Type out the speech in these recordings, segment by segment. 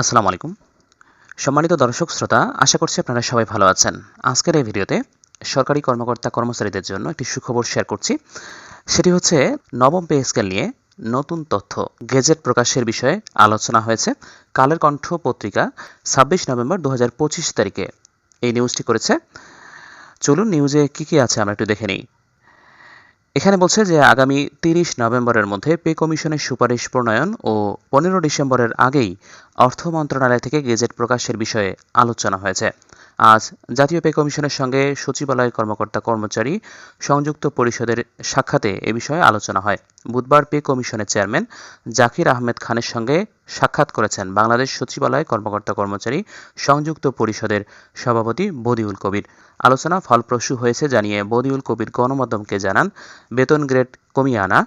আসসালামু আলাইকুম। সম্মানিত দর্শক, শ্রোতা, আশা করছি আপনারা সবাই ভালো আছেন। আজকের এই ভিডিওতে সরকারি কর্মকর্তা কর্মচারীদের জন্য একটি সুখবর শেয়ার করছি। সেটি হচ্ছে, নবম পে স্কেল নিয়ে নতুন তথ্য, গেজেট প্রকাশের বিষয়ে আলোচনা হয়েছে। কালের কণ্ঠ পত্রিকা ছাব্বিশ নভেম্বর দু হাজার পঁচিশ তারিখে এই নিউজটি করেছে। চলুন নিউজে কি কি আছে আমরা একটু দেখে নিই। এখানে বলছে যে আগামী তিরিশ নভেম্বরের মধ্যে পে কমিশনের সুপারিশ প্রণয়ন ও পনেরো ডিসেম্বরের আগেই অর্থ মন্ত্রণালয় থেকে গেজেট প্রকাশের বিষয়ে আলোচনা হয়েছে। আজ জাতীয় পে কমিশনের সঙ্গে সচিবালয় কর্মকর্তা কর্মচারী সংযুক্ত পরিষদের সাক্ষাতে এ বিষয়ে আলোচনা হয়। বুধবার পে কমিশনের চেয়ারম্যান জাকির আহমেদ খানের সঙ্গে সাক্ষাৎ করেছেন বাংলাদেশ সচিবালয় কর্মকর্তা কর্মচারী সংযুক্ত পরিষদের সভাপতি বদিউল কবির। আলোচনা ফলপ্রসূ হয়েছে জানিয়ে বদিউল কবির গণমাধ্যমকে জানান, বেতন গ্রেড কমিয়ে আনা,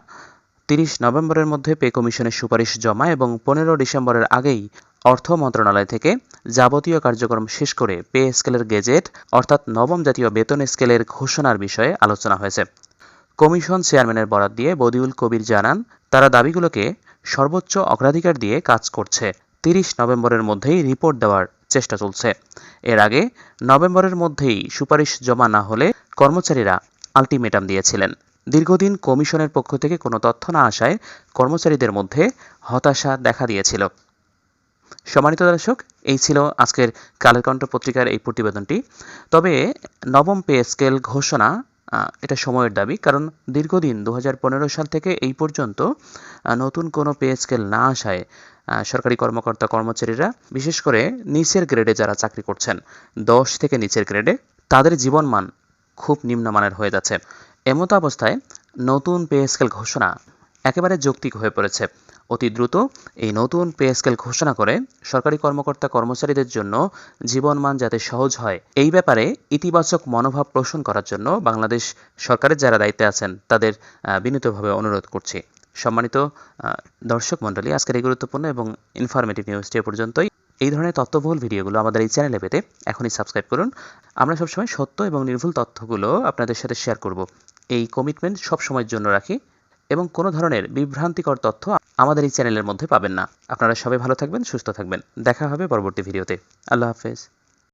তিরিশ নভেম্বরের মধ্যে পে কমিশনের সুপারিশ জমা এবং পনেরো ডিসেম্বরের আগেই অর্থ মন্ত্রণালয় থেকে যাবতীয় কার্যক্রম শেষ করে পে স্কেলের গেজেট, অর্থাৎ নবম জাতীয় বেতন স্কেলের ঘোষণার বিষয়ে আলোচনা হয়েছে। কমিশন চেয়ারম্যানের বরাত দিয়ে বদিউল কবির জানান, তারা দাবিগুলোকে সর্বোচ্চ অগ্রাধিকার দিয়ে কাজ করছে। তিরিশ নভেম্বরের মধ্যেই রিপোর্ট দেওয়ার চেষ্টা চলছে। এর আগে নভেম্বরের মধ্যেই সুপারিশ জমা না হলে কর্মচারীরা আলটিমেটাম দিয়েছিলেন। দীর্ঘদিন কমিশনের পক্ষ থেকে কোনো তথ্য না আসায় কর্মচারীদের মধ্যে হতাশা দেখা দিয়েছিল। সম্মানিত দর্শক, এই ছিল আজকের কালের কণ্ঠ পত্রিকার এই প্রতিবেদনটি। তবে নবম পে স্কেল ঘোষণা এটা সময়ের দাবি, কারণ দীর্ঘদিন দু সাল থেকে এই পর্যন্ত নতুন কোনো পে স্কেল না আসায় সরকারি কর্মকর্তা কর্মচারীরা, বিশেষ করে নিচের গ্রেডে যারা চাকরি করছেন, দশ থেকে নিচের গ্রেডে, তাদের জীবনমান খুব নিম্নমানের হয়ে যাচ্ছে। এমতো অবস্থায় নতুন পে স্কেল ঘোষণা একেবারে যৌক্তিক হয়ে পড়েছে। অতি দ্রুত এই নতুন পে স্কেল ঘোষণা করে সরকারি কর্মকর্তা কর্মচারীদের জন্য জীবনমান যাতে সহজ হয়। এই ব্যাপারে ইতিবাচক মনোভাব পোষণ করার জন্য বাংলাদেশ সরকারের যারা দায়িত্বে আছেন, তাদের বিনীতভাবে অনুরোধ করছি। সম্মানিত দর্শক মণ্ডলী, আজকের এই গুরুত্বপূর্ণ এবং ইনফরমেটিভ নিউজটি এ পর্যন্তই। এই ধরনের তথ্যবহুল ভিডিওগুলো আমাদের এই চ্যানেলে পেতে এখনই সাবস্ক্রাইব করুন। আমরা সবসময় সত্য এবং নির্ভুল তথ্যগুলো আপনাদের সাথে শেয়ার করব। এই কমিটমেন্ট সব সময়ের জন্য রাখি। এবং কোনো ধরনের বিভ্রান্তিকর তথ্য আমাদের এই চ্যানেলের মধ্যে পাবেন না। আপনারা সবাই ভালো থাকবেন, সুস্থ থাকবেন। দেখা হবে পরবর্তী ভিডিওতে। আল্লাহ হাফেজ।